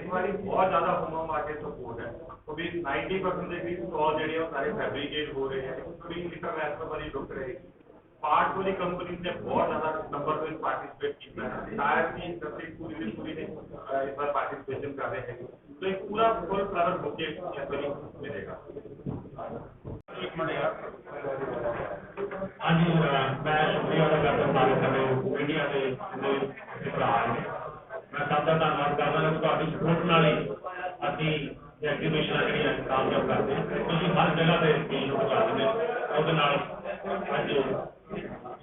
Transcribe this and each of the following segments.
ਇਸ ਵਾਰੀ ਬਹੁਤ ਜ਼ਿਆਦਾ ਹੋਮੋ ਮਾਰਕੀਟ ਸਪੋਰਟ ਹੈ ਕਿਉਂਕਿ 90% ਦੇ ਕਰੀਬ ਸਟਾਲ ਜਿਹੜੇ ਆ ਉਹ ਸਾਰੇ ਫੈਬਰਿਕੇਟ ਹੋ ਰਹੇ ਹੈ ਪੂਰੀ ਇੰਟਰਨੈਸ਼ਨਲ ਵਾਲੀ ਲੁੱਕ ਰਹੇਗੀ ਪਾਰਟ ਵਾਲੀ ਕੰਪਨੀ ਨੇ ਬਹੁਤ ਜ਼ਿਆਦਾ ਨੰਬਰ ਵਿੱਚ ਪਾਰਟਿਸਿਪੇਟ ਕੀਤਾ ਹੈ ਟਾਇਰ ਦੀ ਇੰਡਸਟਰੀ ਪੂਰੀ ਦੀ ਪੂਰੀ ਨੇ ਅਹ, ਇਸ ਵਾਰ ਪਾਰਟਿਸਿਪੇਸ਼ਨ ਕਰ ਰਹੇ ਹੈਗੇ ਸੋ ਇੱਕ ਪੂਰਾ ਫੁੱਲ ਫਲਰ ਬੁਕੇ ਇਸ ਵਾਰੀ ਮਿਲੇਗਾ ਇੱਕ ਮਿੰਟ ਕਰਦਾ ਹਾਂ ਕਿ ਤੁਹਾਡੀ ਸਪੋਰਟ ਨਾਲ ਹੀ ਅਸੀਂ ਐਗਜ਼ੀਬਿਸ਼ਨਾਂ ਜਿਹੜੀਆਂ ਕਾਮਯਾਬ ਕਰਦੇ ਹਾਂ ਤੁਸੀਂ ਹਰ ਜਗ੍ਹਾ ਤੇ ਚੀਜ਼ ਨੂੰ ਪਹੁੰਚਾਉਂਦੇ ਨੇ ਉਹਦੇ ਨਾਲ ਅੱਜ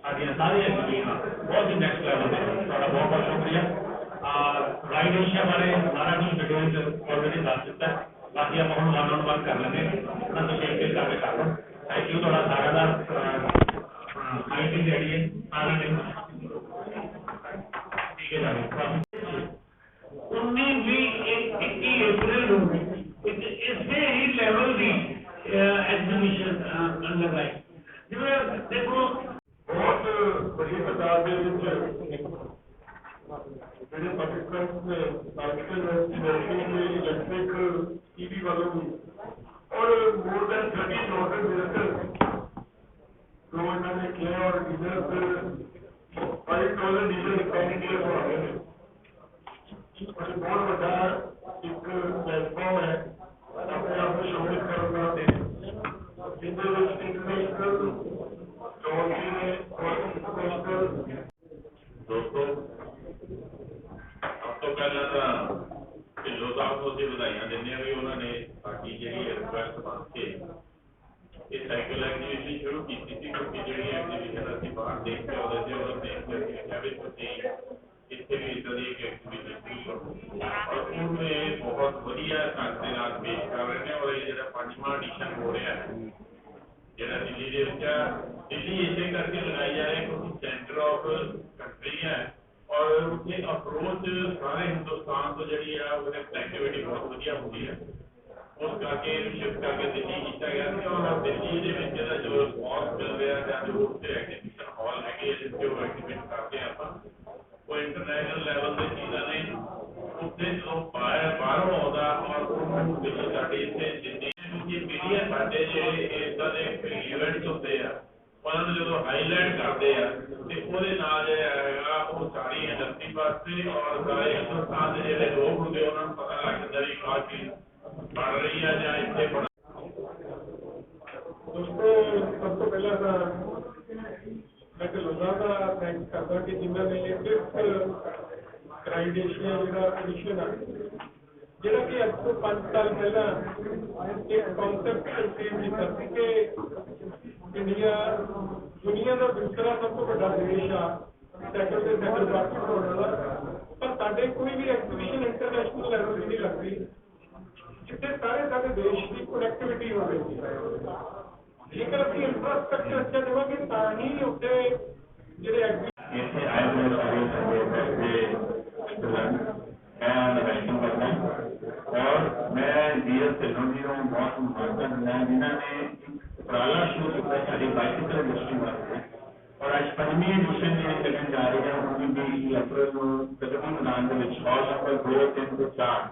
ਸਾਡੀਆਂ ਸਾਰੀਆਂ ਐਗਜ਼ੀਬਿਸ਼ਨਾਂ ਬਹੁਤ ਹੀ ਨੈਕਸਟ ਲੈਵਲ ਤੇ ਨੇ। ਤੁਹਾਡਾ ਬਹੁਤ ਬਹੁਤ ਸ਼ੁਕਰੀਆ ਰਾਈਡ ਏਸ਼ੀਆ ਬਾਰੇ ਸਾਰਾ ਕੁਝ ਡਿਟੇਲ ਚ ਆਲਰੇਡੀ ਦੱਸ ਦਿੱਤਾ ਹੈ। ਬਾਕੀ ਆਪਾਂ ਹੁਣ ਵਨ ਔਨ ਵਨ ਕਰ ਲੈਂਦੇ ਹਾਂ ਤਾਂ ਤੁਸੀਂ ਇੱਕ ਇੱਕ ਕਰਕੇ ਕਰ ਲਓ ਥੈਂਕ ਯੂ ਤੁਹਾਡਾ ਸਾਰਿਆਂ ਦਾ ਆਈਟੀ ਜਿਹੜੀ ਹੈ ਸਾਰਿਆਂ ਨੇ ਠੀਕ ਹੈ ਜੀ ਉੱਨੀ ਵੀਹ ਇੱਕ ਇੱਕੀ ਅਪ੍ਰੈਲ ਨੂੰ ਇੱਕ ਇਸੇ ਹੀ ਲੈਵਲ ਦੀ ਐਗਜ਼ੀਬਿਸ਼ਨ ਲਗਾਈ ਜਿਵੇਂ ਦੇਖੋ ਬਹੁਤ ਵੱਡੀ ਤਾਦਾਦ ਦੇ ਵਿੱਚ ਜਿਹੜੇ ਪਾਰਟਿਸਪੈਂਟਸ ਨੇ ਸਾਇੰਸ ਯੂਨੀਵਰਸਿਟੀ ਦੇ ਇਲੈਕਟ੍ਰਿਕ ਈਵੀ ਵੱਲੋਂ ਵੀ ਔਰ ਮੋਰ ਦੈਨ 30 ਨੋਟਡ ਮਿਨਿਸਟਰ ਜੋ ਇਹਨਾਂ ਨੇ ਕਿਹਾ ਔਰ ਡੀਲਰਸ 5000 ਡੀਲਰ ਕੈਂਡੀਡੇਟ ਹੋ ਗਏ ਨੇ ਔਰ ਇਹ ਬਹੁਤ ਵੱਡਾ ਇੱਕ ਪਲੇਟਫਾਰਮ ਹੈ ਆਪਣੇ ਆਪ ਨੂੰ ਸ਼ੋਅ ਕਰਨ ਦਾ ਜਿਹਦੇ ਵਿੱਚ ਇੰਟਰਨੈਸ਼ਨਲ ਲੋਨ ਨੇ ਔਰ ਇੰਟਰਨੈਸ਼ਨਲ ਦੋਸਤੋ ਸਭ ਤੋਂ ਪਹਿਲਾਂ ਤਾਂ ਢਿੱਲੋਂ ਸਾਹਿਬ ਨੂੰ ਅਸੀਂ ਵਧਾਈਆਂ ਦਿੰਦੇ ਹਾਂ ਵੀ ਉਹਨਾਂ ਨੇ ਸਾਡੀ ਜਿਹੜੀ ਰਿਕੁਐਸਟ ਮੰਨ ਕੇ ਇਹ ਸਾਈਕਲ ਐਗਜ਼ੀਬਿਸ਼ਨ ਸ਼ੁਰੂ ਕੀਤੀ ਸੀ ਕਿਉਂਕਿ ਜਿਹੜੀ ਬਹੁਤ ਵਧੀਆ ਢੰਗ ਦੇ ਨਾਲ ਪੇਸ਼ ਕਰ ਰਹੇ ਨੇ ਔਰ ਇਹ ਜਿਹੜਾ ਪੰਜਵਾਂ ਐਡੀਸ਼ਨ ਹੋ ਰਿਹਾ ਹੈ ਜਿਹੜਾ ਦਿੱਲੀ ਦੇ ਵਿੱਚ ਆ ਦਿੱਲੀ ਇਸੇ ਕਰਕੇ ਲਗਾਈ ਜਾ ਰਹੀ ਹੈ ਕਿਉਂਕਿ ਸੈਂਟਰ ਆਫ ਕੰਟਰੀ ਹੈ ਔਰ ਉੱਥੇ ਅਪਰੋਚ ਸਾਰੇ ਹਿੰਦੁਸਤਾਨ ਤੋਂ ਜਿਹੜੀ ਆ ਉਹਦੇ ਕਨੈਕਟੀਵਿਟੀ ਬਹੁਤ ਵਧੀਆ ਹੁੰਦੀ ਹੈ ਉਸ ਕਰਕੇ ਇਹਨੂੰ ਸ਼ਿਫਟ ਕਰਕੇ ਦਿੱਲੀ ਕੀਤਾ ਗਿਆ ਸੀ ਔਰ ਦਿੱਲੀ ਦੇ ਵਿੱਚ ਇਹਦਾ ਜੋ ਰਿਸਪੌਂਸ ਮਿਲ ਰਿਹਾ ਜਾਂ ਜੋ ਉੱਥੇ ਉਹਨੂੰ ਜਦੋਂ ਸਾਡੇ ਇੱਥੇ ਜਿੰਨੀ ਦੂਜੀ ਪੀੜ੍ਹੀ ਹੈ ਸਾਡੇ ਜਿਹੜੇ ਇਦਾਂ ਦੇ ਇਵੈਂਟਸ ਹੁੰਦੇ ਆ ਉਹਨਾਂ ਨੂੰ ਜਦੋਂ ਹਾਈਲਾਈਟ ਕਰਦੇ ਆ ਤੇ ਉਹਦੇ ਨਾਲ ਜਿਹੜਾ ਹੈਗਾ ਉਹ ਸਾਰੀ ਇੰਡਸਟਰੀ ਵਾਸਤੇ ਔਰ ਸਾਰੇ ਹਿੰਦੁਸਤਾਨ ਦੇ ਜਿਹੜੇ ਲੋਕ ਹੁੰਦੇ ਉਹਨਾਂ ਨੂੰ ਪਤਾ ਲੱਗ ਜਾਂਦਾ ਵੀ ਆਹ ਚੀਜ਼ ਬਣ ਰਹੀ ਆ ਜਾਂ ਇੱਥੇ ਬਣ ਦੋਸਤੋ ਸਭ ਤੋਂ ਪਹਿਲਾਂ ਤਾਂ ਮੈਂ ਢਿੱਲੋਂ ਸਾਹਿਬ ਦਾ ਥੈਂਕਸ ਕਰਦਾ ਕਿ ਜਿਨ੍ਹਾਂ ਨੇ ਇਸ ਕ੍ਰਾਈਡੇਸ਼ੀਆ ਜਿਹੜਾ ਐਡੀਸ਼ਨ ਆ ਜਿਹੜਾ ਕਿ ਅੱਜ ਤੋਂ 5 ਸਾਲ ਪਹਿਲਾਂ ਇੱਕ ਕਨਸੈਪਟ ਕੰਸੀਵ ਕੀਤਾ ਸੀ ਕਿ ਇੰਡੀਆ ਦੁਨੀਆ ਦਾ ਦੂਸਰਾ ਸਭ ਤੋਂ ਵੱਡਾ ਦੇਸ਼ ਆ ਸੈਕਟਰ ਦੇ ਸੈਕਟਰ ਬਾਕੀ ਬਣਾਉਣ ਵਾਲਾ। ਪਰ ਸਾਡੇ ਕੋਈ ਵੀ ਐਗਜ਼ੀਬਿਸ਼ਨ ਇੰਟਰਨੈਸ਼ਨਲ ਲੈਵਲ ਦੀ ਨਹੀਂ ਲੱਗਦੀ, ਜਿੱਥੇ ਸਾਰੇ ਸਾਡੇ ਦੇਸ਼ ਦੀ ਕਨੈਕਟੀਵਿਟੀ ਹੋਵੇ। ਜੇਕਰ ਅਸੀਂ ਇਨਫਰਾਸਟ੍ਰਕਚਰ ਅੱਛਾ ਦੇਵਾਂਗੇ, ਤਾਂ ਹੀ ਉੱਥੇ ਜਿਹੜੇ ਇੱਥੇ ਆਏ ਹੋਏ ਸਾਰੇ ਸਾਡੇ ਦੇ ਸਟੂਡੈਂਟ ਮੈਂ ਨਵੈਸ਼ਨ ਕਰਦਾ ਹਾਂ ਔਰ ਮੈਂ ਡੀਐਸ ਢਿੱਲੋਂ ਜੀ ਨੂੰ ਬਹੁਤ ਮੁਬਾਰਕਾਂ ਦਿੰਦਾ ਹਾਂ ਜਿਨ੍ਹਾਂ ਨੇ ਇੱਕ ਉਪਰਾਲਾ ਸ਼ੁਰੂ ਕੀਤਾ ਸਾਡੀ ਬਾਈਸਿਕਲ ਇੰਡਸਟਰੀ ਵਾਸਤੇ ਔਰ ਅੱਜ ਪੰਜਵੀਂ ਐਡੀਸ਼ਨ ਜਿਹੜੀ ਚੱਲਣ ਜਾ ਰਹੀ ਹੈ ਉਹ ਵੀ ਅਪ੍ਰੈਲ ਨੂੰ ਪ੍ਰਗਤੀ ਮੈਦਾਨ ਦੇ ਵਿੱਚ ਹਾਲ ਨੰਬਰ 2 3 ਤੋਂ 4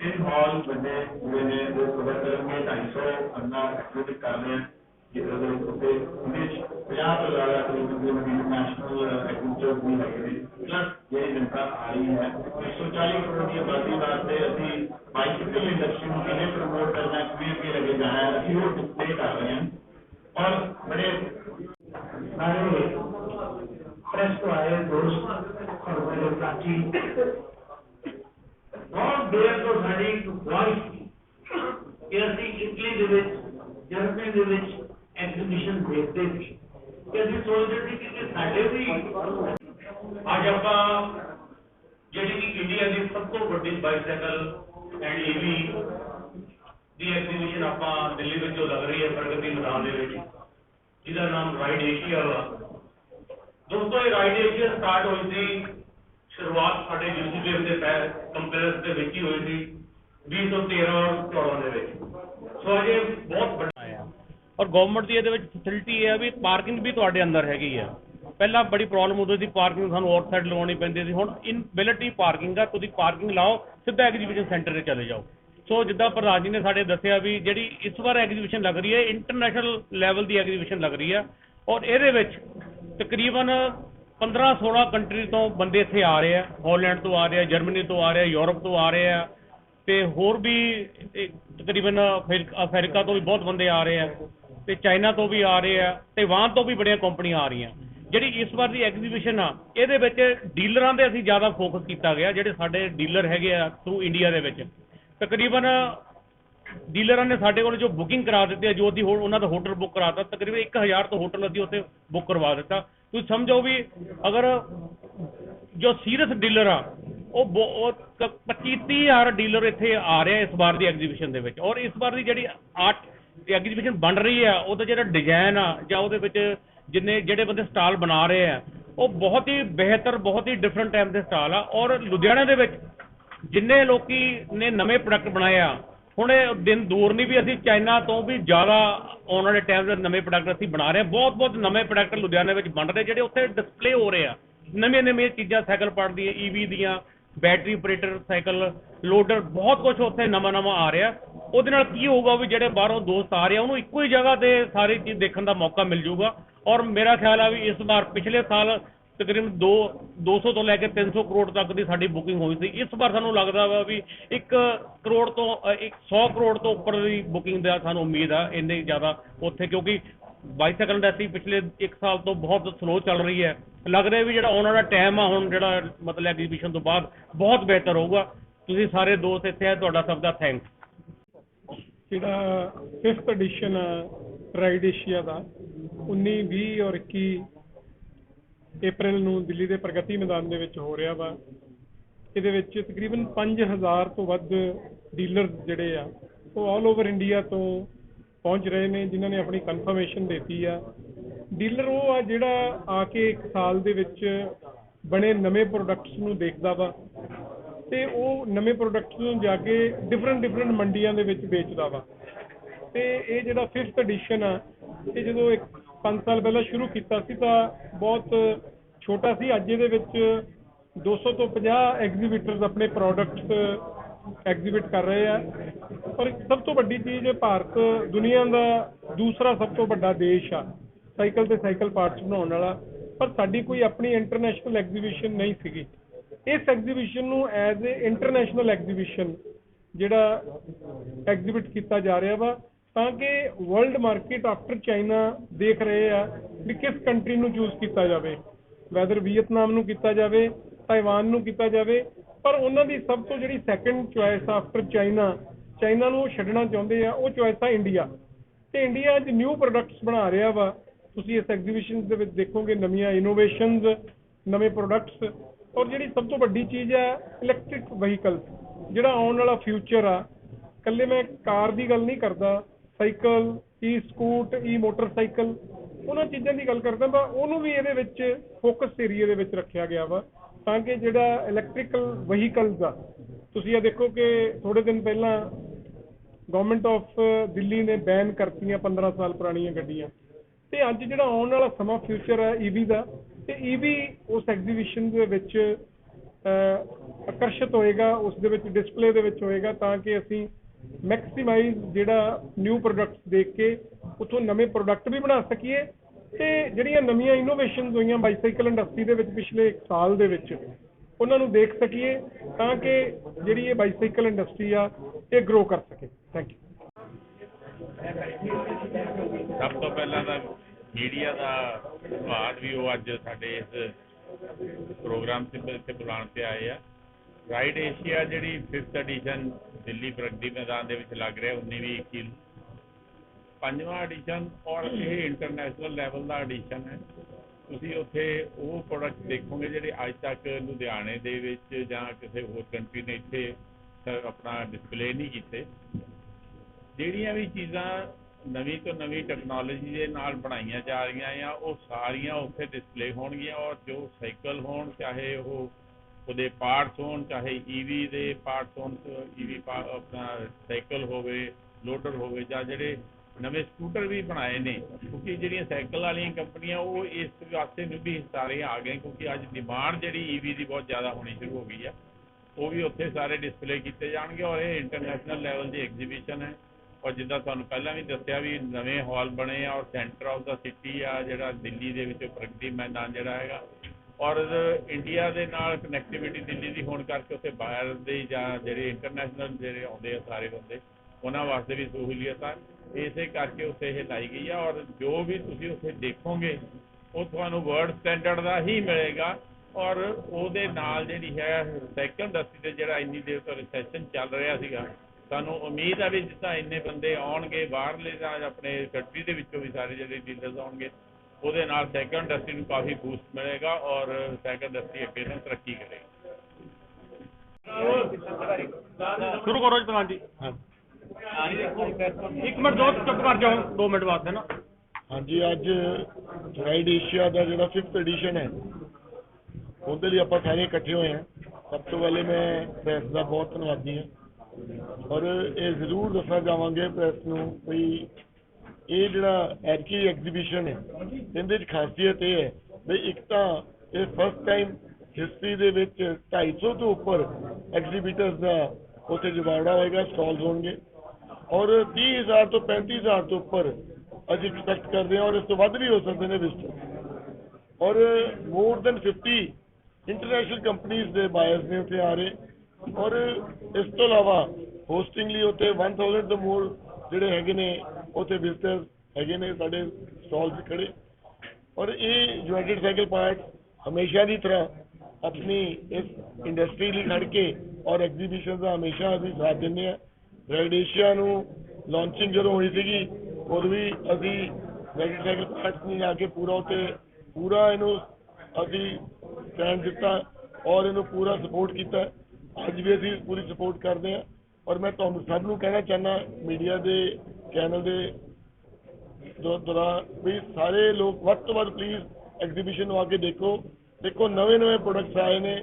ਤਿੰਨ ਹਾਲ ਵੱਡੇ ਹੋਏ ਨੇ ਉਹ ਕਵਰ ਕਰਨਗੇ 250 ਅੰਨਾ ਐਕਟੀਵਿਟੀ ਕਰ ਰਹੇ ਹਨ ਜਿਹਦੇ ਦੇ ਉੱਤੇ ਇਹਦੇ ਵਿੱਚ 50 ਤੋਂ ਜ਼ਿਆਦਾ ਟੂਰਿਜ਼ਮ ਦੀ ਨੈਸ਼ਨਲ ਐਗਰੀਕਲਚਰ ਵੀ ਹੈਗੇ ਨੇ ਪਲੱਸ ਜਿਹੜੀ ਜਨਤਾ ਆ ਰਹੀ ਹੈ 140 ਕਰੋੜ ਦੀ ਆਬਾਦੀ ਵਾਸਤੇ ਅਸੀਂ ਬਾਈਸਿਕਲ ਇੰਡਸਟਰੀ ਨੂੰ ਕਿਵੇਂ ਪ੍ਰਮੋਟ ਕਰਨਾ ਹੈ ਕਿਵੇਂ ਅੱਗੇ ਲੱਗੇ ਜਾਣਾ ਹੈ ਅਸੀਂ ਉਹ ਡਿਸਪਲੇ ਕਰ ਰਹੇ ਹਾਂ ਔਰ ਬੜੇ ਸਾਰੇ ਪ੍ਰੈਸ ਤੋਂ ਆਏ ਦੋਸਤ ਔਰ ਮੇਰੇ ਸਾਥੀ ਬਹੁਤ ਦੇਰ ਤੋਂ ਸਾਡੀ ਇੱਕ ਖੁਆਇਸ਼ ਸੀ ਕਿ ਅਸੀਂ ਇਟਲੀ ਦੇ ਵਿੱਚ ਜਰਮਨੀ ਦੇ ਵਿੱਚ ਐਗਜ਼ੀਬਿਸ਼ਨ ਦੇਖਦੇ ਸੀ ਕਿ ਅਸੀਂ ਸੋਚਦੇ ਸੀ ਕਿ ਸਾਡੇ ਵੀ ਅੱਜ ਆਪਾਂ ਜਿਹੜੀ ਕਿ ਇੰਡੀਆ ਦੀ ਸਭ ਤੋਂ ਵੱਡੀ ਬਾਈਸਾਈਕਲ ਐਂਡ ਈਵੀ ਦੀ ਐਗਜ਼ੀਬਿਸ਼ਨ ਆਪਾਂ ਦਿੱਲੀ ਵਿੱਚੋਂ ਲੱਗ ਰਹੀ ਹੈ ਪ੍ਰਗਤੀ ਮੈਦਾਨ ਦੇ ਵਿੱਚ ਜਿਹਦਾ ਨਾਮ ਰਾਈਡ ਏਸ਼ੀਆ ਵਾ ਦੋਸਤੋ, ਇਹ ਰਾਈਡ ਏਸ਼ੀਆ ਸਟਾਰਟ ਹੋਈ ਸੀ। ਸ਼ੁਰੂਆਤ ਸਾਡੇ ਯੂਨੀਵਰਸਿਟੀ ਦੇ ਪੈ ਕੰਪਲੈਕਸ ਦੇ ਵਿੱਚ ਹੀ ਹੋਈ ਸੀ 2013 14 ਦੇ ਵਿੱਚ। ਸੋ ਅਜੇ ਬਹੁਤ ਵੱਡਾ ਔਰ ਗਵਰਨਮੈਂਟ ਦੀ ਇਹਦੇ ਵਿੱਚ ਫੈਸਿਲਿਟੀ ਇਹ ਹੈ ਵੀ ਪਾਰਕਿੰਗ ਵੀ ਤੁਹਾਡੇ ਅੰਦਰ ਹੈਗੀ ਆ। ਪਹਿਲਾਂ ਬੜੀ ਪ੍ਰੋਬਲਮ ਹੁੰਦੀ ਸੀ ਪਾਰਕਿੰਗ ਸਾਨੂੰ ਆਊਟਸਾਈਡ ਲਗਾਉਣੀ ਪੈਂਦੀ ਸੀ। ਹੁਣ ਇਨਬਿਲਿਟੀ ਪਾਰਕਿੰਗ ਆ, ਤੁਸੀਂ ਪਾਰਕਿੰਗ ਲਾਓ, ਸਿੱਧਾ ਐਗਜ਼ੀਬਿਸ਼ਨ ਸੈਂਟਰ 'ਤੇ ਚਲੇ ਜਾਓ। ਸੋ ਜਿੱਦਾਂ ਪ੍ਰਧਾਨ ਜੀ ਨੇ ਸਾਡੇ ਦੱਸਿਆ ਵੀ ਜਿਹੜੀ ਇਸ ਵਾਰ ਐਗਜ਼ੀਬਿਸ਼ਨ ਲੱਗ ਰਹੀ ਹੈ ਇੰਟਰਨੈਸ਼ਨਲ ਲੈਵਲ ਦੀ ਐਗਜ਼ੀਬਿਸ਼ਨ ਲੱਗ ਰਹੀ ਹੈ ਔਰ ਇਹਦੇ ਵਿੱਚ ਤਕਰੀਬਨ 15 16 ਕੰਟਰੀ ਤੋਂ ਬੰਦੇ ਇੱਥੇ ਆ ਰਹੇ ਆ। ਹਾਲੈਂਡ ਤੋਂ ਆ ਰਹੇ ਆ, ਜਰਮਨੀ ਤੋਂ ਆ ਰਹੇ ਆ, ਯੂਰਪ ਤੋਂ ਆ ਰਹੇ ਆ। ਤੇ ਹੋਰ ਵੀ ਤਕਰੀਬਨ ਅਫਰੀਕ- ਅਫਰੀਕਾ ਤੋਂ ਵੀ ਬਹੁਤ ਬੰਦੇ ਆ ਰਹੇ ਆ ਤੇ ਚਾਈਨਾ ਤੋਂ ਵੀ ਆ ਰਹੇ ਆ ਤੇ ਵਾਨ ਤੋਂ ਵੀ ਬੜੀਆਂ ਕੰਪਨੀਆਂ ਆ ਰਹੀਆਂ। ਜਿਹੜੀ ਇਸ ਵਾਰ ਦੀ ਐਗਜ਼ੀਬਿਸ਼ਨ ਆ, ਇਹਦੇ ਵਿੱਚ ਡੀਲਰਾਂ ਦੇ ਅਸੀਂ ਜ਼ਿਆਦਾ ਫੋਕਸ ਕੀਤਾ ਗਿਆ, ਜਿਹੜੇ ਸਾਡੇ ਡੀਲਰ ਹੈਗੇ ਆ ਥਰੂ ਇੰਡੀਆ ਦੇ ਵਿੱਚ। ਤਕਰੀਬਨ ਡੀਲਰਾਂ ਨੇ ਸਾਡੇ ਕੋਲ ਜੋ ਬੁਕਿੰਗ ਕਰਾ ਦਿੱਤੀ ਹੈ, ਜੋ ਅਸੀਂ ਹੋ- ਉਹਨਾਂ ਦਾ ਹੋਟਲ ਬੁੱਕ ਕਰਾਤਾ ਤਕਰੀਬਨ 1000 ਤੋਂ ਹੋਟਲ ਅਸੀਂ ਉੱਥੇ ਬੁੱਕ ਕਰਵਾ ਦਿੱਤਾ। ਤੁਸੀਂ ਸਮਝੋ ਵੀ ਅਗਰ ਜੋ ਸੀਰੀਅਸ ਡੀਲਰ ਆ, ਉਹ 25 30000 ਡੀਲਰ ਇੱਥੇ ਆ ਰਿਹਾ ਇਸ ਵਾਰ ਦੀ ਐਗਜ਼ੀਬਿਸ਼ਨ ਦੇ ਵਿੱਚ। ਔਰ ਇਸ ਵਾਰ ਦੀ ਜਿਹੜੀ ਆਰਟ ਐਗਜ਼ੀਬਿਸ਼ਨ ਬਣ ਰਹੀ ਆ ਉਹਦਾ ਜਿਹੜਾ ਡਿਜ਼ਾਈਨ ਆ, ਜਾਂ ਉਹਦੇ ਵਿੱਚ ਜਿੰਨੇ ਜਿਹੜੇ ਬੰਦੇ ਸਟਾਲ ਬਣਾ ਰਹੇ ਆ, ਉਹ ਬਹੁਤ ਹੀ ਬਿਹਤਰ, ਬਹੁਤ ਹੀ ਡਿਫਰੈਂਟ ਟਾਈਪ ਦੇ ਸਟਾਲ ਆ। ਔਰ ਲੁਧਿਆਣਾ ਦੇ ਵਿੱਚ ਜਿੰਨੇ ਲੋਕੀ ਨੇ ਨਵੇਂ ਪ੍ਰੋਡਕਟ ਬਣਾਏ ਆ ਹੁਣ ਇਹ ਦਿਨ ਦੂਰ ਨਹੀਂ ਵੀ ਅਸੀਂ ਚਾਈਨਾ ਤੋਂ ਵੀ ਜ਼ਿਆਦਾ ਆਉਣ ਵਾਲੇ ਟਾਈਮ ਦੇ ਨਵੇਂ ਪ੍ਰੋਡਕਟ ਅਸੀਂ ਬਣਾ ਰਹੇ ਹਾਂ। ਬਹੁਤ ਬਹੁਤ ਨਵੇਂ ਪ੍ਰੋਡਕਟ ਲੁਧਿਆਣੇ ਵਿੱਚ ਬਣ ਰਹੇ, ਜਿਹੜੇ ਉੱਥੇ ਡਿਸਪਲੇ ਹੋ ਰਹੇ ਆ। ਨਵੀਆਂ ਨਵੀਆਂ ਚੀਜ਼ਾਂ ਸਾਈਕਲ ਪਾਰਟ ਦੀਆਂ ਈਵੀ ਦੀਆਂ ਬੈਟਰੀ ਆਪਰੇਟਰ ਸਾਈਕਲ ਲੋਡਰ ਬਹੁਤ ਕੁਝ ਉੱਥੇ ਨਵਾਂ ਨਵਾਂ ਆ ਰਿਹਾ। ਉਹਦੇ ਨਾਲ ਕੀ ਹੋਊਗਾ ਵੀ ਜਿਹੜੇ ਬਾਹਰੋਂ ਦੋਸਤ ਆ ਰਹੇ ਆ, ਉਹਨੂੰ ਇੱਕੋ ਹੀ ਜਗ੍ਹਾ ਤੇ ਸਾਰੀ ਚੀਜ਼ ਦੇਖਣ ਦਾ ਮੌਕਾ ਮਿਲ ਜਾਊਗਾ। ਔਰ ਮੇਰਾ ਖਿਆਲ ਆ ਵੀ ਇਸ ਵਾਰ ਪਿਛਲੇ ਸਾਲ ਤਕਰੀਬਨ 2 200 ਤੋਂ ਲੈ ਕੇ 300 ਕਰੋੜ ਤੱਕ ਦੀ ਸਾਡੀ ਬੁਕਿੰਗ ਹੋਈ ਸੀ। ਇਸ ਵਾਰ ਸਾਨੂੰ ਲੱਗਦਾ ਵਾ ਵੀ 1 ਕਰੋੜ ਤੋਂ ਇੱਕ 100 ਕਰੋੜ ਤੋਂ ਉੱਪਰ ਦੀ ਬੁਕਿੰਗ ਦਾ ਸਾਨੂੰ ਉਮੀਦ ਆ, ਇੰਨੇ ਜ਼ਿਆਦਾ ਉੱਥੇ, ਕਿਉਂਕਿ ਬਾਈਸਾਈਕਲ ਇੰਡਸਟਰੀ ਪਿਛਲੇ 1 ਸਾਲ ਤੋਂ ਬਹੁਤ ਸਲੋ ਚੱਲ ਰਹੀ ਹੈ। ਲੱਗ ਰਿਹਾ ਵੀ ਜਿਹੜਾ ਆਉਣ ਵਾਲਾ ਟਾਈਮ ਆ, ਹੁਣ ਜਿਹੜਾ ਮਤਲਬ ਐਗਜ਼ੀਬਿਸ਼ਨ ਤੋਂ ਬਾਅਦ ਬਹੁਤ ਬਿਹਤਰ ਹੋਊਗਾ। ਤੁਸੀਂ ਸਾਰੇ ਦੋਸਤ ਇੱਥੇ ਆ ਤੁਹਾਡਾ ਸਭ ਦਾ ਥੈਂਕਸ ਜਿਹੜਾ 5th ਐਡੀਸ਼ਨ ਰਾਈਡ ਏਸ਼ੀਆ ਦਾ 19 20 ਔਰ 21 ਅਪ੍ਰੈਲ ਨੂੰ ਦਿੱਲੀ ਦੇ ਪ੍ਰਗਤੀ ਮੈਦਾਨ ਦੇ ਵਿੱਚ ਹੋ ਰਿਹਾ ਵਾ। ਇਹਦੇ ਵਿੱਚ ਤਕਰੀਬਨ 5000 ਤੋਂ ਵੱਧ ਡੀਲਰ ਜਿਹੜੇ ਆ, ਉਹ ਆਲ ਓਵਰ ਇੰਡੀਆ ਤੋਂ ਪਹੁੰਚ ਰਹੇ ਨੇ, ਜਿਨ੍ਹਾਂ ਨੇ ਆਪਣੀ ਕਨਫਰਮੇਸ਼ਨ ਦਿੱਤੀ ਆ। ਡੀਲਰ ਉਹ ਆ ਜਿਹੜਾ ਆ ਕੇ ਇੱਕ ਸਾਲ ਦੇ ਵਿੱਚ ਬਣੇ ਨਵੇਂ ਪ੍ਰੋਡਕਟਸ ਨੂੰ ਦੇਖਦਾ ਵਾ ਤੇ ਉਹ ਨਵੇਂ ਪ੍ਰੋਡਕਟਸ ਨੂੰ ਜਾ ਕੇ ਡਿਫਰੈਂਟ ਡਿਫਰੈਂਟ ਮੰਡੀਆਂ ਦੇ ਵਿੱਚ ਵੇਚਦਾ ਵਾ। ਤੇ ਇਹ ਜਿਹੜਾ 5th ਐਡੀਸ਼ਨ ਆ, ਇਹ ਜਦੋਂ ਇੱਕ 5 ਸਾਲ ਪਹਿਲਾਂ ਸ਼ੁਰੂ ਕੀਤਾ ਸੀ, ਤਾਂ ਬਹੁਤ ਛੋਟਾ ਸੀ। ਅੱਜ ਇਹਦੇ ਵਿੱਚ 200 ਤੋਂ 50 ਐਗਜ਼ੀਬਿਟਰਸ ਆਪਣੇ ਪ੍ਰੋਡਕਟਸ ਐਗਜ਼ੀਬਿਟ ਕਰ ਰਹੇ ਆ। ਪਰ ਸਭ ਤੋਂ ਵੱਡੀ ਚੀਜ਼ ਇਹ ਭਾਰਤ ਦੁਨੀਆ ਦਾ ਦੂਸਰਾ ਸਭ ਤੋਂ ਵੱਡਾ ਦੇਸ਼ ਆ, ਸਾਈਕਲ ਤੇ ਸਾਈਕਲ ਪਾਰਟਸ ਬਣਾਉਣ ਵਾਲਾ। ਪਰ ਸਾਡੀ ਕੋਈ ਆਪਣੀ ਇੰਟਰਨੈਸ਼ਨਲ ਐਗਜ਼ੀਬਿਸ਼ਨ ਨਹੀਂ ਸੀਗੀ। ਇਸ ਐਗਜ਼ੀਬਿਸ਼ਨ ਨੂੰ ਐਜ਼ ਅ ਇੰਟਰਨੈਸ਼ਨਲ ਐਗਜ਼ੀਬਿਸ਼ਨ ਜਿਹੜਾ ਐਗਜ਼ੀਬਿਟ ਕੀਤਾ ਜਾ ਰਿਹਾ ਵਾ ਤਾਂ ਕਿ ਵਰਲਡ ਮਾਰਕੀਟ ਆਫਟਰ ਚਾਈਨਾ ਦੇਖ ਰਹੇ ਆ ਵੀ ਕਿਸ ਕੰਟਰੀ ਨੂੰ ਚੂਜ਼ ਕੀਤਾ ਜਾਵੇ। ਵੈਦਰ ਵੀਅਤਨਾਮ ਨੂੰ ਕੀਤਾ ਜਾਵੇ ਤਾਈਵਾਨ ਨੂੰ ਕੀਤਾ ਜਾਵੇ, ਪਰ ਉਹਨਾਂ ਦੀ ਸਭ ਤੋਂ ਜਿਹੜੀ second choice after China China ਨੂੰ ਉਹ ਛੱਡਣਾ ਚਾਹੁੰਦੇ ਆ, ਉਹ ਚੁਆਇਸ ਆ ਇੰਡੀਆ ਤੇ ਇੰਡੀਆ ਅੱਜ ਨਿਊ ਪ੍ਰੋਡਕਟਸ ਬਣਾ ਰਿਹਾ ਵਾ। ਤੁਸੀਂ ਇਸ ਐਗਜ਼ੀਬਿਸ਼ਨ ਦੇ ਵਿੱਚ ਦੇਖੋਗੇ ਨਵੀਆਂ ਇਨੋਵੇਸ਼ਨਸ ਨਵੇਂ ਪ੍ਰੋਡਕਟਸ ਔਰ ਜਿਹੜੀ ਸਭ ਤੋਂ ਵੱਡੀ ਚੀਜ਼ ਹੈ ਇਲੈਕਟ੍ਰਿਕ ਵਹੀਕਲ ਜਿਹੜਾ ਆਉਣ ਵਾਲਾ ਫਿਊਚਰ ਆ। ਕੱਲੇ ਮੈਂ ਕਾਰ ਦੀ ਗੱਲ ਨਹੀਂ ਕਰਦਾ ਸਾਈਕਲ ਈ ਸਕੂਟ ਈ ਮੋਟਰਸਾਈਕਲ ਉਹਨਾਂ ਚੀਜ਼ਾਂ ਦੀ ਗੱਲ ਕਰਦਾ ਤਾਂ ਉਹਨੂੰ ਵੀ ਇਹਦੇ ਵਿੱਚ ਫੋਕਸ ਏਰੀਆ ਦੇ ਵਿੱਚ ਰੱਖਿਆ ਗਿਆ ਵਾ, ਤਾਂ ਕਿ ਜਿਹੜਾ ਇਲੈਕਟ੍ਰੀਕਲ ਵਹੀਕਲਸ ਆ, ਤੁਸੀਂ ਇਹ ਦੇਖੋ ਕਿ ਥੋੜੇ ਦਿਨ ਪਹਿਲਾਂ ਗਵਰਨਮੈਂਟ ਆਫ ਦਿੱਲੀ ਨੇ ਬੈਨ ਕਰਤੀਆਂ 15 ਸਾਲ ਪੁਰਾਣੀਆਂ ਗੱਡੀਆਂ। ਤੇ ਅੱਜ ਜਿਹੜਾ ਆਉਣ ਵਾਲਾ ਸਮਾਂ ਫਿਊਚਰ ਹੈ ਈਵੀ ਦਾ, ਤੇ ਈਵੀ ਉਸ ਐਗਜ਼ੀਬਿਸ਼ਨ ਦੇ ਵਿੱਚ ਆਕਰਸ਼ਿਤ ਹੋਏਗਾ, ਉਸ ਦੇ ਵਿੱਚ ਡਿਸਪਲੇ ਦੇ ਵਿੱਚ ਹੋਏਗਾ ਤਾਂ ਕਿ ਅਸੀਂ ਮੈਕਸਿਮਾਈਜ਼ ਜਿਹੜਾ ਨਿਊ ਪ੍ਰੋਡਕਟਸ ਦੇਖ ਕੇ ਉਥੋਂ ਨਵੇਂ ਪ੍ਰੋਡਕਟ ਵੀ ਬਣਾ ਸਕੀਏ ਤੇ ਜਿਹੜੀਆਂ ਨਵੀਆਂ ਇਨੋਵੇਸ਼ਨਸ ਹੋਈਆਂ ਬਾਈਸਾਈਕਲ ਇੰਡਸਟਰੀ ਦੇ ਵਿੱਚ ਪਿਛਲੇ 1 ਸਾਲ ਦੇ ਵਿੱਚ, ਉਹਨਾਂ ਨੂੰ ਦੇਖ ਸਕੀਏ ਤਾਂ ਕਿ ਜਿਹੜੀ ਇਹ ਬਾਈਸਾਈਕਲ ਇੰਡਸਟਰੀ ਆ, ਇਹ ਗਰੋ ਕਰ ਸਕੇ। ਥੈਂਕ ਯੂ ਸਭ ਤੋਂ ਪਹਿਲਾਂ ਤਾਂ ਮੀਡੀਆ ਦਾ ਧੰਨਵਾਦ ਵੀ ਉਹ ਅੱਜ ਸਾਡੇ ਇਸ ਪ੍ਰੋਗਰਾਮ ਤੇ ਬੁਲਾਉਣ ਤੇ ਆਏ ਆ। ਰਾਈਡ ਏਸ਼ੀਆ ਜਿਹੜੀ 5th ਐਡੀਸ਼ਨ ਦਿੱਲੀ ਪ੍ਰਗਤੀ ਮੈਦਾਨ ਦੇ ਵਿੱਚ ਲੱਗ ਰਿਹਾ 19 ਵੀ 21 ਪੰਜਵਾਂ ਐਡੀਸ਼ਨ ਔਰ ਇਹ ਇੰਟਰਨੈਸ਼ਨਲ ਲੈਵਲ ਦਾ ਐਡੀਸ਼ਨ ਹੈ। ਤੁਸੀਂ ਉੱਥੇ ਉਹ ਪ੍ਰੋਡਕਟ ਦੇਖੋਗੇ ਜਿਹੜੇ ਅੱਜ ਤੱਕ ਲੁਧਿਆਣੇ ਦੇ ਵਿੱਚ ਜਾਂ ਕਿਸੇ ਹੋਰ ਕੰਟਰੀ ਨੇ ਇੱਥੇ ਆਪਣਾ ਡਿਸਪਲੇ ਨਹੀਂ ਕੀਤੇ। ਜਿਹੜੀਆਂ ਵੀ ਚੀਜ਼ਾਂ ਨਵੀਂ ਤੋਂ ਨਵੀਂ ਟੈਕਨੋਲੋਜੀ ਦੇ ਨਾਲ ਬਣਾਈਆਂ ਜਾ ਰਹੀਆਂ ਆ ਉਹ ਸਾਰੀਆਂ ਉੱਥੇ ਡਿਸਪਲੇ ਹੋਣਗੀਆਂ ਔਰ ਜੋ ਸਾਈਕਲ ਹੋਣ, ਚਾਹੇ ਉਹ ਉਹਦੇ ਪਾਰਟਸ ਹੋਣ, ਚਾਹੇ ਈਵੀ ਦੇ ਪਾਰਟਸ ਹੋਣ ਈਵੀ ਆਪਣਾ ਸਾਈਕਲ ਹੋਵੇ ਲੋਡਰ ਹੋਵੇ, ਜਾਂ ਜਿਹੜੇ ਨਵੇਂ ਸਕੂਟਰ ਵੀ ਬਣਾਏ ਨੇ, ਕਿਉਂਕਿ ਜਿਹੜੀਆਂ ਸਾਈਕਲ ਵਾਲੀਆਂ ਕੰਪਨੀਆਂ, ਉਹ ਇਸ ਵਾਸਤੇ ਨੂੰ ਵੀ ਸਾਰੇ ਆ ਗਏ, ਕਿਉਂਕਿ ਅੱਜ ਡਿਮਾਂਡ ਜਿਹੜੀ ਈਵੀ ਦੀ ਬਹੁਤ ਜ਼ਿਆਦਾ ਹੋਣੀ ਸ਼ੁਰੂ ਹੋ ਗਈ ਆ। ਉਹ ਵੀ ਉੱਥੇ ਸਾਰੇ ਡਿਸਪਲੇ ਕੀਤੇ ਜਾਣਗੇ ਔਰ ਇਹ ਇੰਟਰਨੈਸ਼ਨਲ ਲੈਵਲ ਦੀ ਐਗਜ਼ੀਬਿਸ਼ਨ ਹੈ। ਔਰ ਜਿੱਦਾਂ ਤੁਹਾਨੂੰ ਪਹਿਲਾਂ ਵੀ ਦੱਸਿਆ ਵੀ ਨਵੇਂ ਹਾਲ ਬਣੇ ਆ, ਔਰ ਸੈਂਟਰ ਆਫ ਦਾ ਸਿਟੀ ਆ, ਜਿਹੜਾ ਦਿੱਲੀ ਦੇ ਵਿੱਚ ਪ੍ਰਗਤੀ ਮੈਦਾਨ ਜਿਹੜਾ ਹੈਗਾ ਔਰ ਇੰਡੀਆ ਦੇ ਨਾਲ ਕਨੈਕਟੀਵਿਟੀ ਦਿੱਲੀ ਦੀ ਹੋਣ ਕਰਕੇ ਉੱਥੇ ਬਾਹਰ ਦੇ ਜਾਂ ਜਿਹੜੇ ਇੰਟਰਨੈਸ਼ਨਲ ਜਿਹੜੇ ਆਉਂਦੇ ਆ, ਸਾਰੇ ਬੰਦੇ, ਉਹਨਾਂ ਵਾਸਤੇ ਵੀ ਸਹੂਲੀਅਤ ਆ। ਇਸੇ ਕਰਕੇ ਉੱਥੇ ਇਹ ਲਾਈ ਗਈ ਆ ਔਰ ਜੋ ਵੀ ਤੁਸੀਂ ਉੱਥੇ ਦੇਖੋਗੇ, ਉਹ ਤੁਹਾਨੂੰ ਵਰਲਡ ਸਟੈਂਡਰਡ ਦਾ ਹੀ ਮਿਲੇਗਾ। ਔਰ ਉਹਦੇ ਨਾਲ ਜਿਹੜੀ ਹੈ ਸਾਈਕਲ ਇੰਡਸਟਰੀ ਤੇ ਜਿਹੜਾ ਇੰਨੀ ਦੇਰ ਤੋਂ ਰਿਸੈਸ਼ਨ ਚੱਲ ਰਿਹਾ ਸੀਗਾ, ਸਾਨੂੰ ਉਮੀਦ ਆ ਵੀ ਜਿੱਦਾਂ ਇੰਨੇ ਬੰਦੇ ਆਉਣਗੇ, ਬਾਹਰਲੇ ਜਾਂ ਆਪਣੇ ਕੰਟਰੀ ਦੇ ਵਿੱਚੋਂ ਵੀ ਸਾਰੇ ਜਿਹੜੇ ਡੀਲਰਸ ਆਉਣਗੇ ਉਹਦੇ ਨਾਲ ਸਾਈਕਲ ਇੰਡਸਟਰੀ ਨੂੰ ਕਾਫੀ ਬੂਸਟ ਮਿਲੇਗਾ ਔਰ ਸਾਈਕਲ ਇੰਡਸਟਰੀ ਅੱਗੇ ਨੂੰ ਤਰੱਕੀ ਕਰੇਗੀ। ਸ਼ੁਰੂ ਕਰੋ ਜੀ ਪ੍ਰਧਾਨ ਜੀ। ਇੱਕ ਮਿੰਟ ਦੋ ਚੁੱਪ ਕਰ ਜਾਓ 2 ਮਿੰਟ ਵਾਸਤੇ ਨਾ। ਹਾਂਜੀ ਅੱਜ ਰਾਈਡ ਏਸ਼ੀਆ ਦਾ ਜਿਹੜਾ 5th ਐਡੀਸ਼ਨ ਹੈ ਉਹਦੇ ਲਈ ਆਪਾਂ ਸਾਰੇ ਇਕੱਠੇ ਹੋਏ ਹਾਂ। ਸਭ ਤੋਂ ਪਹਿਲੇ ਮੈਂ ਪ੍ਰੈਸ ਦਾ ਬਹੁਤ ਧੰਨਵਾਦੀ ਹਾਂ। ਔਰ ਇਹ ਜ਼ਰੂਰ ਦੱਸਣਾ ਚਾਹਾਂਗੇ ਪ੍ਰੈਸ ਨੂੰ ਵੀ ਇਹ ਜਿਹੜਾ ਐਰਕੀ ਐਗਜ਼ੀਬਿਸ਼ਨ ਹੈ, ਇਹਦੇ ਵਿੱਚ ਖਾਸੀਅਤ ਇਹ ਹੈ ਵੀ ਇੱਕ ਤਾਂ ਇਹ ਫਸਟ ਟਾਈਮ ਹਿਸਟਰੀ ਦੇ ਵਿੱਚ 250 ਤੋਂ ਉੱਪਰ ਐਗਜ਼ੀਬਿਟਰਸ ਦਾ ਉੱਥੇ ਜਵਾੜਾ ਹੋਏਗਾ ਸਟਾਲਸ ਹੋਣਗੇ। ਔਰ 30000 ਤੋਂ 35000 ਤੋਂ ਉੱਪਰ ਅਸੀਂ ਐਕਸਪੈਕਟ ਕਰਦੇ ਹਾਂ ਔਰ ਇਸ ਤੋਂ ਵੱਧ ਵੀ ਹੋ ਸਕਦੇ ਨੇ ਵਿਜ਼ਟਰ ਔਰ ਮੋਰ ਦੈਨ 50 ਇੰਟਰਨੈਸ਼ਨਲ ਕੰਪਨੀਆਂ ਦੇ ਬਾਇਰਸ ਨੇ ਉੱਥੇ ਆ ਰਹੇ। ਔਰ ਇਸ ਤੋਂ ਇਲਾਵਾ ਹੋਸਟਿੰਗ ਲਈ ਉੱਥੇ 1000 ਤੋਂ ਮੋਰ ਜਿਹੜੇ ਹੈਗੇ ਨੇ ਉੱਥੇ ਵਿਜ਼ਟਰ ਹੈਗੇ ਨੇ, ਸਾਡੇ ਸਟਾਲ 'ਤੇ ਖੜੇ। ਔਰ ਇਹ ਯੂਨਾਈਟਿਡ ਸਾਈਕਲ ਪਾਰਟ ਹਮੇਸ਼ਾ ਦੀ ਤਰ੍ਹਾਂ ਆਪਣੀ ਇਸ ਇੰਡਸਟਰੀ ਲਈ ਖੜ ਕੇ ਔਰ ਐਗਜ਼ੀਬਿਸ਼ਨ ਦਾ ਹਮੇਸ਼ਾ ਅਸੀਂ ਸਾਥ ਦਿੰਦੇ ਆ ਰਾਈਡ ਏਸ਼ੀਆ ਨੂੰ ਲਾਂਚਿੰਗ ਜਦੋਂ ਹੋਈ ਸੀਗੀ, ਉਦੋਂ ਵੀ ਅਸੀਂ ਯੂਨਾਈਟਿਡ ਸਾਈਕਲ ਪਾਰਟ ਨੂੰ ਜਾ ਕੇ ਪੂਰਾ ਉੱਤੇ ਪੂਰਾ ਇਹਨੂੰ ਅਸੀਂ ਸਟੈਂਡ ਦਿੱਤਾ ਔਰ ਇਹਨੂੰ ਪੂਰਾ ਸਪੋਰਟ ਕੀਤਾ। ਅੱਜ ਵੀ ਅਸੀਂ ਪੂਰੀ ਸਪੋਰਟ ਕਰਦੇ ਹਾਂ। ਔਰ ਮੈਂ ਤੁਹਾਨੂੰ ਸਭ ਨੂੰ ਕਹਿਣਾ ਚਾਹੁੰਦਾ ਮੀਡੀਆ ਦੇ ਚੈਨਲ ਦੇ ਦੌਰਾਨ ਵੀ ਸਾਰੇ ਲੋਕ ਵੱਧ ਤੋਂ ਵੱਧ ਪਲੀਜ਼ ਐਗਜ਼ੀਬਿਸ਼ਨ ਨੂੰ ਆ ਕੇ ਦੇਖੋ। ਦੇਖੋ, ਨਵੇਂ ਨਵੇਂ ਪ੍ਰੋਡਕਟਸ ਆਏ ਨੇ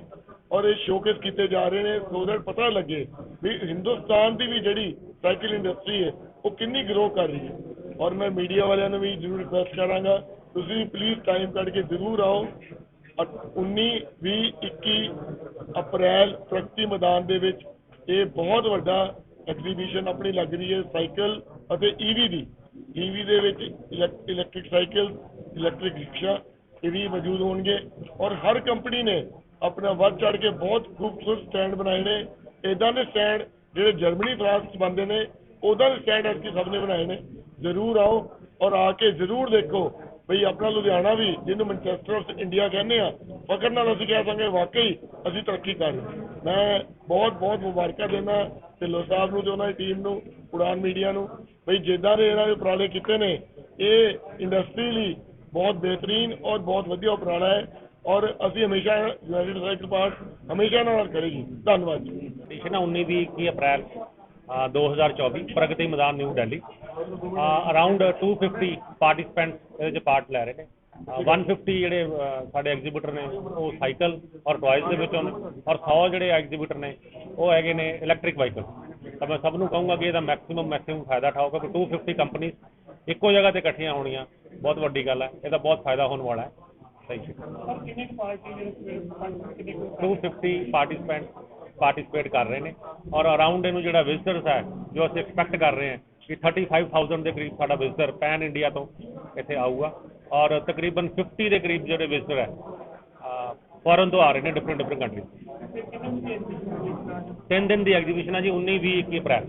ਔਰ ਇਹ ਸ਼ੋਕੇਸ ਕੀਤੇ ਜਾ ਰਹੇ ਨੇ ਸੋ that ਪਤਾ ਲੱਗੇ ਵੀ ਹਿੰਦੁਸਤਾਨ ਦੀ ਵੀ ਜਿਹੜੀ ਸਾਈਕਲ ਇੰਡਸਟਰੀ ਹੈ, ਉਹ ਕਿੰਨੀ ਗਰੋ ਕਰ ਰਹੀ ਹੈ। ਔਰ ਮੈਂ ਮੀਡੀਆ ਵਾਲਿਆਂ ਨੂੰ ਵੀ ਜ਼ਰੂਰ ਰਿਕੁਐਸਟ ਕਰਾਂਗਾ, ਤੁਸੀਂ ਪਲੀਜ਼ ਟਾਈਮ ਕੱਢ ਕੇ ਜ਼ਰੂਰ ਆਓ। 19 20 21 ਅਪ੍ਰੈਲ ਪ੍ਰਗਤੀ ਮੈਦਾਨ ਦੇ ਵਿੱਚ ਇਹ ਬਹੁਤ ਵੱਡਾ ਐਗਜ਼ੀਬਿਸ਼ਨ ਆਪਣੀ ਲੱਗ ਰਹੀ ਹੈ ਸਾਈਕਲ ਅਤੇ ਈਵੀ ਦੀ ਈਵੀ ਦੇ ਵਿੱਚ ਇਲੈਕਟ੍ਰਿਕ ਸਾਈਕਲ ਇਲੈਕਟ੍ਰਿਕ ਰਿਕਸ਼ਾ ਇਹ ਵੀ ਮੌਜੂਦ ਹੋਣਗੇ ਔਰ ਹਰ ਕੰਪਨੀ ਨੇ ਆਪਣਾ ਵੱਧ ਚੜ ਕੇ ਬਹੁਤ ਖੂਬਸੂਰਤ ਸਟੈਂਡ ਬਣਾਏ ਨੇ। ਇਦਾਂ ਦੇ ਸਟੈਂਡ ਜਿਹੜੇ ਜਰਮਨੀ ਫਰਾਂਸ 'ਚ ਨੇ ਉਹਦਾ ਦੇ ਸਟੈਂਡ ਅਸੀਂ ਸਭ ਨੇ ਬਣਾਏ ਨੇ। ਜ਼ਰੂਰ ਆਓ ਔਰ ਆ ਕੇ ਜ਼ਰੂਰ ਦੇਖੋ ਬਈ ਆਪਣਾ ਲੁਧਿਆਣਾ ਵੀ, ਜਿਹਨੂੰ ਮੈਨਚੈਸਟਰ ਆਫ ਇੰਡੀਆ ਕਹਿੰਦੇ ਆ ਫਕਰ ਨਾਲ ਅਸੀਂ ਕਹਿ ਸਕਦੇ ਵਾਕਈ ਅਸੀਂ ਤਰੱਕੀ ਕਰ ਰਹੇ ਮੈਂ ਬਹੁਤ ਬਹੁਤ ਮੁਬਾਰਕਾਂ ਦਿੰਦਾ ਢਿੱਲੋਂ ਸਾਹਿਬ ਨੂੰ ਤੇ ਉਹਨਾਂ ਦੀ ਟੀਮ ਨੂੰ ਉਡਾਨ ਮੀਡੀਆ ਨੂੰ। ਬਈ ਜਿੱਦਾਂ ਦੇ ਇਹਨਾਂ ਦੇ ਉਪਰਾਲੇ ਕੀਤੇ ਨੇ ਇਹ ਇੰਡਸਟਰੀ ਲਈ ਬਹੁਤ ਬਿਹਤਰੀਨ ਔਰ ਬਹੁਤ ਵਧੀਆ ਉਪਰਾਲਾ ਹੈ ਔਰ ਅਸੀਂ ਹਮੇਸ਼ਾ ਯੂਨਾਈਟਿਡ ਸਾਈਕਲ ਪਾਰਟ ਹਮੇਸ਼ਾ ਇਹਨਾਂ ਨਾਲ ਕਰੇਗੀ ਧੰਨਵਾਦ ਜੀ। ਪਟੀਸ਼ਨ ਹੈ 19 ਵੀਹ 21 ਅਪ੍ਰੈਲ ਅ, 2024 ਪ੍ਰਗਤੀ ਮੈਦਾਨ ਨਿਊ ਦਿੱਲੀ। ਅਰਾਊਂਡ 250 ਪਾਰਟਿਸਪੈਂਟਸ ਇਹਦੇ ਚ ਪਾਰਟ ਲੈ ਰਹੇ ਨੇ। ਅ, 150 ਜਿਹੜੇ ਸਾਡੇ ਐਗਜ਼ੀਬਿਟਰ ਨੇ ਉਹ ਸਾਈਕਲ ਔਰ ਟੌਇਜ਼ ਦੇ ਵਿੱਚੋਂ ਨੇ ਔਰ 100 ਜਿਹੜੇ ਐਗਜ਼ੀਬਿਟਰ ਨੇ ਉਹ ਹੈਗੇ ਨੇ ਇਲੈਕਟ੍ਰਿਕ ਵਾਹੀਕਲ ਤਾਂ ਮੈਂ ਸਭ ਨੂੰ ਕਹੂੰਗਾ ਕਿ ਇਹਦਾ ਮੈਕਸਿਮਮ ਮੈਕਸਿਮਮ ਫਾਇਦਾ ਉਠਾਓ, ਕਿਉਂਕਿ 250 ਕੰਪਨੀਆਂ ਇੱਕੋ ਜਗ੍ਹਾ ਤੇ ਇਕੱਠੀਆਂ ਹੋਣੀਆਂ, ਬਹੁਤ ਵੱਡੀ ਗੱਲ ਹੈ। ਇਹਦਾ ਬਹੁਤ ਫਾਇਦਾ ਹੋਣ ਵਾਲਾ ਹੈ। ਥੈਂਕ ਯੂ 250 ਪਾਰਟਿਸਪੈਂਟ ਪਾਰਟਿਸਿਪੇਟ ਕਰ ਰਹੇ ਨੇ ਔਰ ਅਰਾਊਂਡ ਇਹਨੂੰ ਜਿਹੜਾ ਵਿਜ਼ਟਰਸ ਹੈ, ਜੋ ਅਸੀਂ ਐਕਸਪੈਕਟ ਕਰ ਰਹੇ ਹਾਂ ਕਿ 35000 ਦੇ ਕਰੀਬ ਸਾਡਾ ਵਿਜ਼ਟਰ ਪੈਨ ਇੰਡੀਆ ਤੋਂ ਇੱਥੇ ਆਊਗਾ। ਔਰ ਤਕਰੀਬਨ 50 ਦੇ ਕਰੀਬ ਜਿਹੜੇ ਵਿਜ਼ਟਰ ਹੈ ਫੋਰਨ ਤੋਂ ਆ ਰਹੇ ਨੇ ਡਿਫਰੈਂਟ ਡਿਫਰੈਂਟ ਕੰਟਰੀ ਤਿੰਨ ਦਿਨ ਦੀ ਐਗਜ਼ੀਬਿਸ਼ਨ ਹੈ ਜੀ 19 20 21 ਅਪ੍ਰੈਲ।